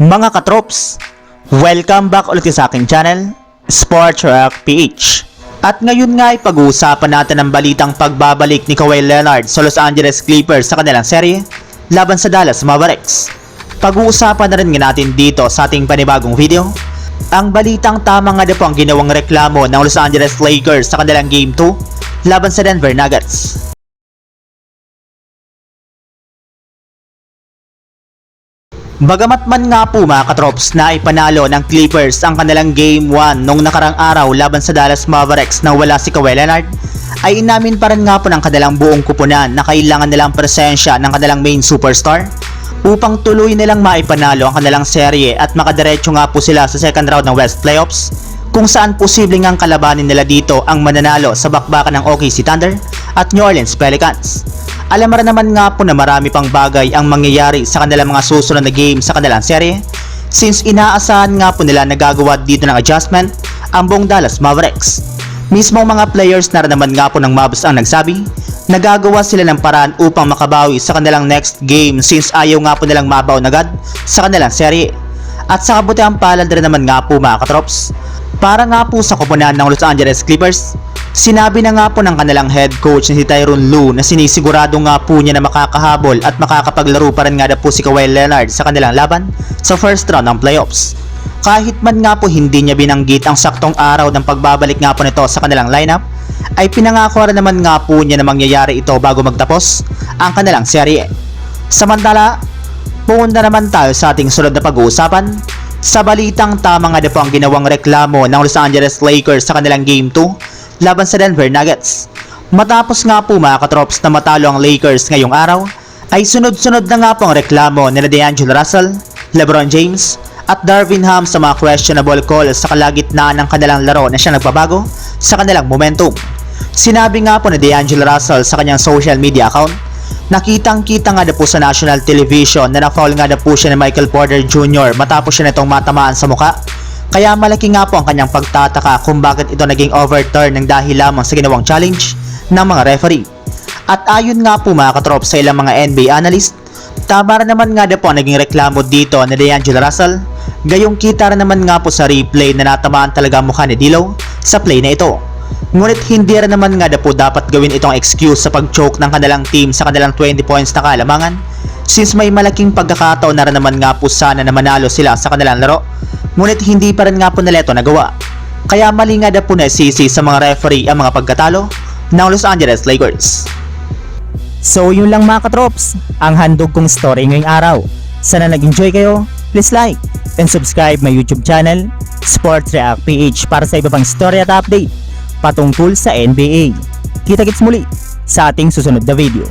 Mga katrops, welcome back ulit sa aking channel, Sports Rock PH. At ngayon nga ay pag-uusapan natin ang balitang pagbabalik ni Kawhi Leonard sa Los Angeles Clippers sa kanilang serye laban sa Dallas Mavericks. Pag-uusapan na rin nga natin dito sa ating panibagong video ang balitang tama nga na po ang ginawang reklamo ng Los Angeles Lakers sa kanilang Game 2 laban sa Denver Nuggets. Bagamat man nga po mga katrops na ipanalo ng Clippers ang kanilang Game 1 nung nakarang araw laban sa Dallas Mavericks nang wala si Kawhi Leonard, ay inamin pa rin nga po ng kanilang buong kupunan na kailangan nilang presensya ng kanilang main superstar upang tuloy nilang maipanalo ang kanilang serye at makadiretso nga po sila sa second round ng West Playoffs kung saan posibleng ang kalabanin nila dito ang mananalo sa bakbakan ng OKC Thunder at New Orleans Pelicans. Alam rin naman nga po na marami pang bagay ang mangyayari sa kanilang mga susunod na game sa kanilang serye since inaasahan nga po nila na gagawa dito ng adjustment ang buong Dallas Mavericks. Mismong mga players na naman nga po ng Mavs ang nagsabi na gagawa sila ng paraan upang makabawi sa kanilang next game since ayaw nga po nilang mabaw agad sa kanilang serye. At sa kabutiang palad rin naman nga po mga katrops, para nga po sa koponan ng Los Angeles Clippers, sinabi na nga po ng kanilang head coach na si Tyronn Lue na sinisigurado nga po niya na makakahabol at makakapaglaro pa rin nga na po si Kawhi Leonard sa kanilang laban sa first round ng playoffs. Kahit man nga po hindi niya binanggit ang saktong araw ng pagbabalik nga po nito sa kanilang lineup, ay pinangako rin naman nga po niya na mangyayari ito bago magtapos ang kanilang serye. Samantala, pumunta naman tayo sa ating sunod na pag-uusapan sa balitang tama nga na po ang ginawang reklamo ng Los Angeles Lakers sa kanilang Game 2 laban sa Denver Nuggets. Matapos nga po mga katrops na matalo ang Lakers ngayong araw, ay sunod-sunod na nga po ang reklamo nila D'Angelo Russell, LeBron James, at Darvin Ham sa mga questionable calls sa kalagitnaan ng kanilang laro na siya nagbabago sa kanilang momentum. Sinabi nga po ni D'Angelo Russell sa kanyang social media account Nakitang kita nga na po sa national television na na-foul nga na po siya ni Michael Porter Jr. matapos siya nitong matamaan sa muka. Kaya malaki nga po ang kanyang pagtataka kung bakit ito naging overturn ng dahil lamang sa ginawang challenge ng mga referee. At ayon nga po mga katrop sa ilang mga NBA analyst, tama rin naman nga na po ang naging reklamo dito ni D'Angelo Russell. Gayong kita rin naman nga po sa replay na natamaan talaga mukha ni D'Lo sa play na ito. Ngunit hindi rin naman nga na po dapat gawin itong excuse sa pag-choke ng kanilang team sa kanilang 20 points na kalamangan since may malaking pagkakataon na naman nga po sana na manalo sila sa kanilang laro ngunit hindi pa rin nga po nila ito nagawa. Kaya mali nga na po na sisi sa mga referee ang mga pagkatalo ng Los Angeles Lakers. So yun lang mga katrops, ang handog kong story ngayong araw. Sana nag-enjoy kayo, please like and subscribe my YouTube channel, Sports React PH para sa iba pang story at update patungkol sa NBA. Kita-kits muli sa ating susunod na video.